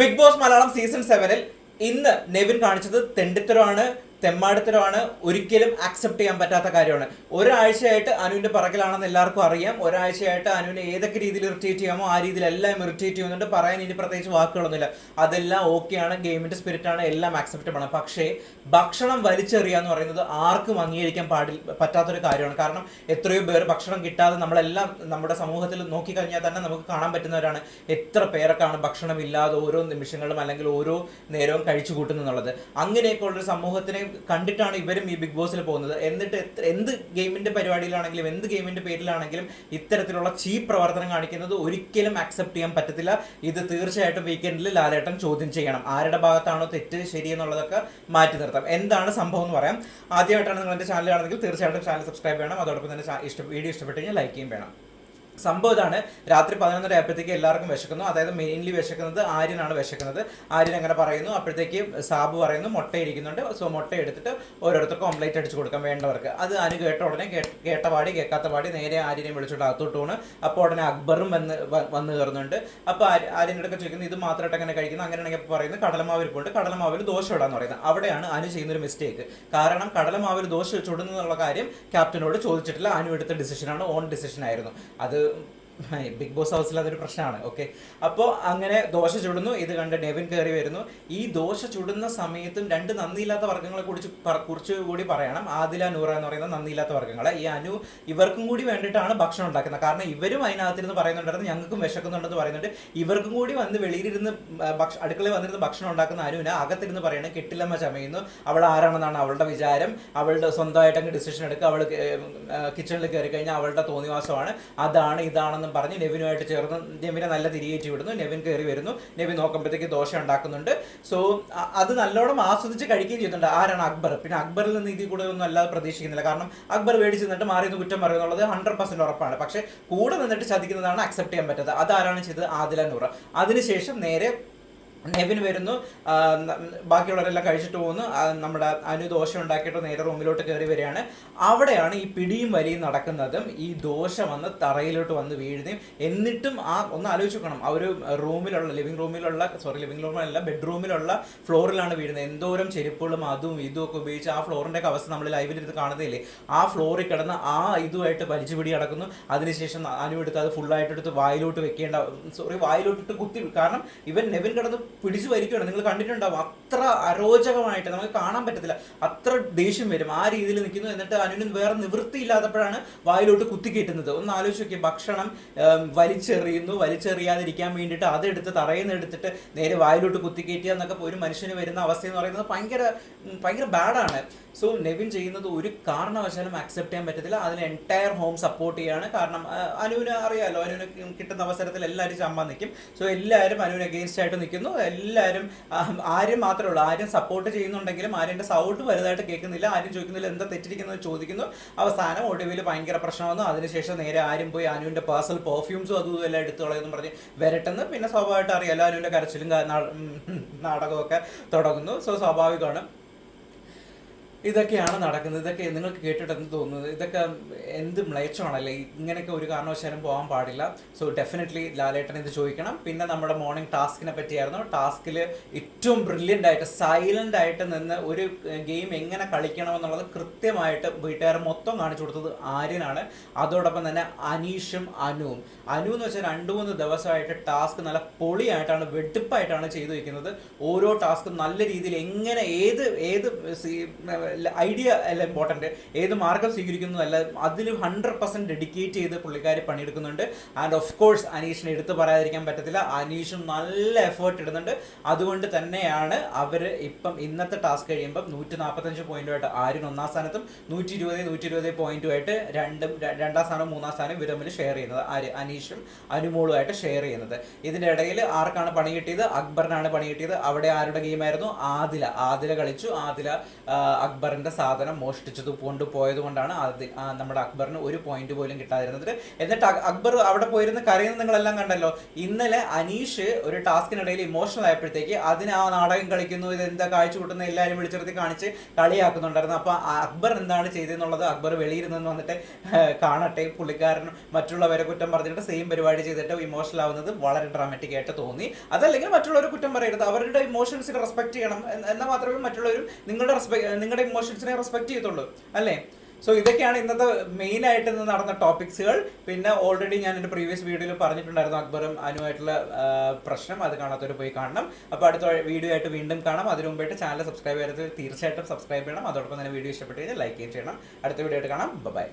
Big boss Malayalam season സെവനിൽ ഇന്ന് നെവിൻ കാണിച്ചത് തെണ്ടിത്തരമാണ്. തെമ്മാടിത്തരമാണ്. ഒരിക്കലും അക്സെപ്റ്റ് ചെയ്യാൻ പറ്റാത്ത കാര്യമാണ്. ഒരാഴ്ചയായിട്ട് അനുവിന്റെ പറക്കലാണെന്ന് എല്ലാവർക്കും അറിയാം. ഒരാഴ്ചയായിട്ട് അനുവിനെ ഏതൊക്കെ രീതിയിൽ ഇറിറ്റേറ്റ് ചെയ്യാമോ ആ രീതിയിൽ എല്ലാം ഇറിറ്റേറ്റ് ചെയ്യുന്നുണ്ട്. പറയാൻ ഇനി പ്രത്യേകിച്ച് വാക്കുകളൊന്നുമില്ല. അതെല്ലാം ഓക്കെയാണ് ഗെയിമിന്റെ സ്പിരിറ്റ് ആണ്. എല്ലാം അക്സെപ്റ്റബിൾ ആണ്. പക്ഷേ ഭക്ഷണം വലിച്ചെറിയുക എന്ന് പറയുന്നത് ആർക്കും അംഗീകരിക്കാൻ പാടി പറ്റാത്തൊരു കാര്യമാണ്. കാരണം എത്രയോ പേർ ഭക്ഷണം കിട്ടാതെ നമ്മളെല്ലാം നമ്മുടെ സമൂഹത്തിൽ നോക്കിക്കഴിഞ്ഞാൽ തന്നെ നമുക്ക് കാണാൻ പറ്റുന്നവരാണ്. എത്ര പേരൊക്കെയാണ് ഭക്ഷണം ഇല്ലാതെ ഓരോ നിമിഷങ്ങളും അല്ലെങ്കിൽ ഓരോ നേരവും കഴിച്ചു കൂട്ടുന്നുള്ളത് അങ്ങനെയൊക്കെ ഉള്ളൊരു സമൂഹത്തിനെ കണ്ടിട്ടാണ് ഇവരും ഈ ബിഗ് ബോസിൽ പോകുന്നത്. എന്നിട്ട് എന്ത് ഗെയിമിന്റെ പരിപാടിയിലാണെങ്കിലും എന്ത് ഗെയിമിന്റെ പേരിലാണെങ്കിലും ഇത്തരത്തിലുള്ള ചീപ്പ് പ്രവർത്തനം കാണിക്കുന്നത് ഒരിക്കലും അക്സെപ്റ്റ് ചെയ്യാൻ പറ്റത്തില്ല. ഇത് തീർച്ചയായിട്ടും വീക്കെൻഡിൽ ലാലേട്ടൻ ചോദ്യം ചെയ്യണം. ആരുടെ ഭാഗത്താണോ തെറ്റ് ശരി എന്നുള്ളതൊക്കെ മാറ്റി നിർത്താം. എന്താണ് സംഭവം എന്ന് പറയാം. ആദ്യമായിട്ടാണ് നിങ്ങൾ എന്റെ ചാനൽ തീർച്ചയായിട്ടും ചാനൽ സബ്സ്ക്രൈബ് ചെയ്യണം. അതോടൊപ്പം തന്നെ ഇഷ്ട വീഡിയോ ഇഷ്ടപ്പെട്ടു കഴിഞ്ഞാൽ ലൈക്ക് ചെയ്യും വേണം. സംഭവം ഇതാണ്. രാത്രി പതിനൊന്നര ആയപ്പോഴത്തേക്ക് എല്ലാവർക്കും വിശക്കുന്നു. അതായത് മെയിൻലി വിശക്കുന്നത് ആര്യനാണ് വിശക്കുന്നത്. ആര്യൻ അങ്ങനെ പറയുന്നു. അപ്പോഴത്തേക്ക് സാബു പറയുന്നു മുട്ട ഇരിക്കുന്നുണ്ട് സോ മുട്ട എടുത്തിട്ട് ഓരോരുത്തർക്കും ഓംലേറ്റ് അടിച്ചു കൊടുക്കാൻ വേണ്ടവർക്ക്. അത് അനു കേട്ട ഉടനെ കേട്ട പാടി കേൾക്കാത്ത പാടി നേരെ ആര്യനെ വിളിച്ചോട്ട് അകത്തോട്ട് പോണ്. അപ്പോൾ ഉടനെ അക്ബറും വന്ന് വന്ന് കയറുന്നുണ്ട്. അപ്പോൾ ആര്യനോടൊക്കെ ചോദിക്കുന്നു ഇത് മാത്രമായിട്ട് അങ്ങനെ കഴിക്കുന്നു? അങ്ങനെയാണെങ്കിൽ പറയുന്നത് കടലമാവിൽ പോയിട്ട് കടലമാവിൽ ദോശ ഇടാന്ന് പറയുന്നത് അവിടെയാണ് അനു ചെയ്യുന്നൊരു മിസ്റ്റേക്ക് കാരണം കടലമാവിൽ ദോശ ചുടുന്നു കാര്യം ക്യാപ്റ്റനോട് ചോദിച്ചിട്ടില്ല. അനു എടുത്ത ഡിസിഷനാണ് ഓൺ ഡിസിഷൻ ആയിരുന്നു. അത് Obrigado. ബിഗ് ബോസ് ഹൗസിൽ അതൊരു പ്രശ്നമാണ്. ഓക്കെ അപ്പോൾ അങ്ങനെ ദോശ ചുടുന്നു. ഇത് കണ്ട് നെവിൻ കയറി വരുന്നു. ഈ ദോശ ചുടുന്ന സമയത്തും രണ്ട് നന്ദിയില്ലാത്ത വർഗങ്ങളെ കുറിച്ച് കുറിച്ച് കൂടി പറയണം. ആദില നൂറ എന്ന് പറയുന്ന നന്ദിയില്ലാത്ത വർഗങ്ങളെ. ഈ അനു ഇവർക്കും കൂടി വേണ്ടിയിട്ടാണ് ഭക്ഷണം ഉണ്ടാക്കുന്നത്. കാരണം ഇവരും അതിനകത്തിരുന്ന് പറയുന്നുണ്ടായിരുന്നു. ഞങ്ങൾക്കും വിശക്കുന്നുണ്ടെന്ന് പറയുന്നുണ്ട്. ഇവർക്കും കൂടി വന്ന് വെളിയിലിരുന്ന് ഭക്ഷ അടുക്കളയിൽ വന്നിരുന്ന് ഭക്ഷണം ഉണ്ടാക്കുന്ന അനുവിന് അകത്തിരുന്ന് പറയണം. കെട്ടിലമ്മ ചമയുന്നു. അവൾ ആരാണെന്നാണ് അവളുടെ വിചാരം. അവളുടെ സ്വന്തമായിട്ട് അങ്ങ് ഡിസിഷൻ എടുക്കുക. അവൾ കിച്ചണിൽ കയറി കഴിഞ്ഞാൽ അവളുടെ തോന്നിവാസമാണ്. അതാണ് ഇതാണെന്നും പറഞ്ഞ് നെവിനുമായിട്ട് ചേർന്ന് നെവിനെ നല്ല തിരികേറ്റി വിടുന്നു. നെവിൻ കയറി വരുന്നു. നെവിൻ നോക്കുമ്പോഴത്തേക്ക് ദോശ ഉണ്ടാക്കുന്നുണ്ട്. സോ അത് നല്ലോണം ആസ്വദിച്ച് കഴിക്കുകയും ചെയ്യുന്നുണ്ട്. ആരാണ് അക്ബർ? പിന്നെ അക്ബറിൽ നിന്ന് ഇതിൽ കൂടുതലൊന്നും അല്ലാതെ പ്രതീക്ഷിക്കുന്നില്ല. കാരണം അക്ബർ മേടിച്ച് നിന്നിട്ട് മാറി നിന്ന് കുറ്റം പറയുന്നുള്ളത് ഹൺഡ്രഡ് പെർസെന്റ് ഉറപ്പാണ്. പക്ഷേ കൂടെ നിന്നിട്ട് ചതിക്കുന്നതാണ് അക്സെപ്റ്റ് ചെയ്യാൻ പറ്റാത്തത്. അതാരാണ് ചെയ്തത്? ആദില നൂറ. അതിനുശേഷം നേരെ നെവിൻ വരുന്നു. ബാക്കിയുള്ളവരെല്ലാം കഴിച്ചിട്ട് പോകുന്നു. നമ്മുടെ അനു ദോശ ഉണ്ടാക്കിയിട്ട് നേരെ റൂമിലോട്ട് കയറി വരികയാണ്. അവിടെയാണ് ഈ പിടിയും വലിയും നടക്കുന്നതും. ഈ ദോശ വന്ന് തറയിലോട്ട് വന്ന് വീഴുന്നതും. എന്നിട്ടും ആ ഒന്ന് ആലോചിച്ച് നോക്കണം. ആ ഒരു റൂമിലുള്ള ലിവിംഗ് റൂമിലുള്ള സോറി ലിവിംഗ് റൂമിലല്ല ബെഡ്റൂമിലുള്ള ഫ്ലോറിലാണ് വീഴുന്നത്. എന്തോരം ചെരുപ്പുകളും അതും ഇതും ഒക്കെ ഉപയോഗിച്ച് ആ ഫ്ലോറിന്റെ അവസ്ഥ നമ്മൾ ലൈവിലിരുന്ന് കാണുന്നില്ലേ ആ ഫ്ലോറിൽ കിടന്ന് ആ ഇതുമായിട്ട് വലിച്ചു പിടി നടക്കുന്നു. അതിനുശേഷം അനു എടുത്ത് അത് ഫുള്ളായിട്ട് എടുത്ത് വായിലോട്ട് വെക്കേണ്ട സോറി വായിലോട്ടിട്ട് കുത്തി കാരണം ഇവൻ നെവിൻ കിടന്ന് പിടിച്ചു വരിക്കുകയാണ് നിങ്ങൾ കണ്ടിട്ടുണ്ടാവും അത്ര അരോചകമായിട്ട് നമുക്ക് കാണാൻ പറ്റത്തില്ല. അത്ര ദേഷ്യം വരും. ആ രീതിയിൽ നിൽക്കുന്നു. എന്നിട്ട് അനുവിന് വേറെ നിവൃത്തിയില്ലാത്തപ്പോഴാണ് വായിലോട്ട് കുത്തിക്കയറ്റുന്നത് ഒന്ന് ആലോചിച്ച് നോക്കിയാൽ ഭക്ഷണം വലിച്ചെറിയുന്നു. വലിച്ചെറിയാതിരിക്കാൻ വേണ്ടിയിട്ട് അതെടുത്ത് തറയിൽ നിന്ന് എടുത്തിട്ട് നേരെ വായിലോട്ട് കുത്തിക്കയറ്റുക എന്നൊക്കെ ഒരു മനുഷ്യന് വരുന്ന അവസ്ഥ എന്ന് പറയുന്നത് ഭയങ്കര ഭയങ്കര ബാഡാണ്. സോ നെവിൻ ചെയ്യുന്നത് ഒരു കാരണവശാലും അക്സെപ്റ്റ് ചെയ്യാൻ പറ്റത്തില്ല. അതിന് എന്റയർ ഹോം സപ്പോർട്ട് ചെയ്യാണ്. കാരണം അനുവിന് അറിയാമല്ലോ അനുവിന് കിട്ടുന്ന അവസരത്തിൽ എല്ലാവരും ചമ്പാൻ നിൽക്കും. സോ എല്ലാവരും അനുവിന് അഗെയിൻസ്റ്റ് ആയിട്ട് നിൽക്കുന്നു. എല്ലാവരും ആരും മാത്രമേ ഉള്ളൂ ആരും സപ്പോർട്ട് ചെയ്യുന്നുണ്ടെങ്കിലും ആര്യന്റെ സൗണ്ട് വലുതായിട്ട് കേൾക്കുന്നില്ല ആരും ചോദിക്കുന്നില്ല എന്താ തെറ്റിരിക്കുന്നത് ചോദിക്കുന്നു. അവസാനം ഒടുവിൽ ഭയങ്കര പ്രശ്നം വന്നു അതിനുശേഷം നേരെ ആരും പോയി അനുവിന്റെ പേഴ്സണൽ പെർഫ്യൂംസും അതും ഇതും എല്ലാം എടുത്തു കളയെന്ന് പറഞ്ഞ് വരട്ടെന്ന് പിന്നെ സ്വാഭാവികമായിട്ട് അറിയാലോ അനുവിന്റെ കരച്ചിലും നാടകമൊക്കെ തുടങ്ങുന്നു. സോ സ്വാഭാവികമാണ്. ഇതൊക്കെയാണ് നടക്കുന്നത്. ഇതൊക്കെ നിങ്ങൾക്ക് കേട്ടിട്ട് എന്ത് തോന്നുന്നത്. ഇതൊക്കെ എന്ത് മ്ലേച്ഛമാണല്ലേ? ഇങ്ങനെയൊക്കെ ഒരു കാരണവശാലും പോകാൻ പാടില്ല. സോ ഡെഫിനറ്റ്ലി ലാലേട്ടൻ ഇത് ചോദിക്കണം. പിന്നെ നമ്മുടെ മോർണിംഗ് ടാസ്കിനെ പറ്റിയായിരുന്നു. ടാസ്കിൽ ഏറ്റവും ബ്രില്യന്റ് ആയിട്ട് സൈലന്റ് ആയിട്ട് നിന്ന് ഒരു ഗെയിം എങ്ങനെ കളിക്കണം എന്നുള്ളത് കൃത്യമായിട്ട് വീട്ടുകാർ മൊത്തം കാണിച്ചു കൊടുത്തത് ആര്യനാണ്. അതോടൊപ്പം തന്നെ അനീഷും അനുവും. അനു എന്ന് വെച്ചാൽ രണ്ട് മൂന്ന് ദിവസമായിട്ട് ടാസ്ക് നല്ല പൊളിയായിട്ടാണ് വെടുപ്പായിട്ടാണ് ചെയ്തു വയ്ക്കുന്നത് ഓരോ ടാസ്കും നല്ല രീതിയിൽ എങ്ങനെ ഏത് ഏത് ഐഡിയ അല്ല ഇമ്പോർട്ടന്റ് ഏത് മാർഗം സ്വീകരിക്കുന്നു അല്ല അതിൽ ഹൺഡ്രഡ് പെർസെന്റ് ഡെഡിക്കേറ്റ് ചെയ്ത് പുള്ളിക്കാരി പണിയെടുക്കുന്നുണ്ട്. ആൻഡ് ഓഫ് കോഴ്സ് അനീഷിനെ എടുത്തു പറയാതിരിക്കാൻ പറ്റത്തില്ല. അനീഷും നല്ല എഫേർട്ട് ഇടുന്നുണ്ട്. അതുകൊണ്ട് തന്നെയാണ് അവർ ഇപ്പം ഇന്നത്തെ ടാസ്ക് കഴിയുമ്പം നൂറ്റി നാൽപ്പത്തഞ്ച് പോയിന്റുമായിട്ട് ആര്യൻ ഒന്നാം സ്ഥാനത്തും നൂറ്റി ഇരുപത് നൂറ്റി ഇരുപത് പോയിന്റുമായിട്ട് രണ്ടും രണ്ടാം സ്ഥാനം മൂന്നാം സ്ഥാനം ഇവർ തമ്മിൽ ഷെയർ ചെയ്യുന്നത്. ആര് അനീഷും അനുമോളുമായിട്ട് ഷെയർ ചെയ്യുന്നത്. ഇതിന്റെ ഇടയിൽ ആർക്കാണ് പണി കിട്ടിയത്? അക്ബറിനാണ് പണി കിട്ടിയത്. അവിടെ ആരുടെ ഗെയിമായിരുന്നു ആദില. ആദില കളിച്ചു. ആദില അക്ബർ അക്ബറിന്റെ സാധനം മോഷ്ടിച്ചത് കൊണ്ടുപോയത് കൊണ്ടാണ് നമ്മുടെ അക്ബറിന് ഒരു പോയിന്റ് പോലും കിട്ടാതിരുന്നത്. എന്നിട്ട് അക്ബർ അവിടെ പോയിരുന്ന് കരയുന്നത് നിങ്ങളെല്ലാം കണ്ടല്ലോ. ഇന്നലെ അനീഷ് ഒരു ടാസ്കിനിടയിൽ ഇമോഷണൽ ആയപ്പോഴത്തേക്ക് അതിന് ആ നാടകം കളിക്കുന്നു ഇത് എന്താ കാഴ്ച കൂട്ടുന്ന എല്ലാവരും വിളിച്ചിരുത്തി കാണിച്ച് കളിയാക്കുന്നുണ്ടായിരുന്നു. അപ്പൊ അക്ബർ എന്താണ് ചെയ്തതെന്നുള്ളത് അക്ബർ വെളിയിരുന്നെന്ന് വന്നിട്ട് കാണട്ടെ. പുള്ളിക്കാരൻ മറ്റുള്ളവരെ കുറ്റം പറഞ്ഞിട്ട് സെയിം പരിപാടി ചെയ്തിട്ട് ഇമോഷണൽ ആവുന്നത് വളരെ ഡ്രാമാറ്റിക് ആയിട്ട് തോന്നി. അതല്ലെങ്കിൽ മറ്റുള്ളവർ കുറ്റം പറയരുത്. അവരുടെ ഇമോഷൻസിനെ റെസ്പെക്ട് ചെയ്യണം. എന്ന് എന്നാൽ മാത്രമേ മറ്റുള്ളവരും നിങ്ങളുടെ റെസ്പെക്ട് നിങ്ങളുടെ ഇമോഷൻസിനെ റെസ്പെക്ട് ചെയ്യത്തുള്ളൂ അല്ലേ? സോ ഇതൊക്കെയാണ് ഇന്നത്തെ മെയിൻ ആയിട്ട് ഇന്ന് നടന്ന ടോപ്പിക്സുകൾ പിന്നെ ഓൾറെഡി ഞാൻ എന്റെ പ്രീവിയസ് വീഡിയോയിൽ പറഞ്ഞിട്ടുണ്ടായിരുന്നു അക്ബറും അനുമായിട്ടുള്ള പ്രശ്നം. അത് കാണാത്തവർ പോയി കാണണം. അപ്പോൾ അടുത്ത വീഡിയോ ആയിട്ട് വീണ്ടും കാണാം. അതിനു മുമ്പായിട്ട് ചാനൽ സബ്സ്ക്രൈബ് ചെയ്തത് തീർച്ചയായിട്ടും സബ്സ്ക്രൈബ് ചെയ്യണം. അതോടൊപ്പം തന്നെ വീഡിയോ ഇഷ്ടപ്പെട്ട് കഴിഞ്ഞാൽ ലൈക്ക് ചെയ്യണം. അടുത്ത വീഡിയോ ആയിട്ട് കാണാം. ബൈ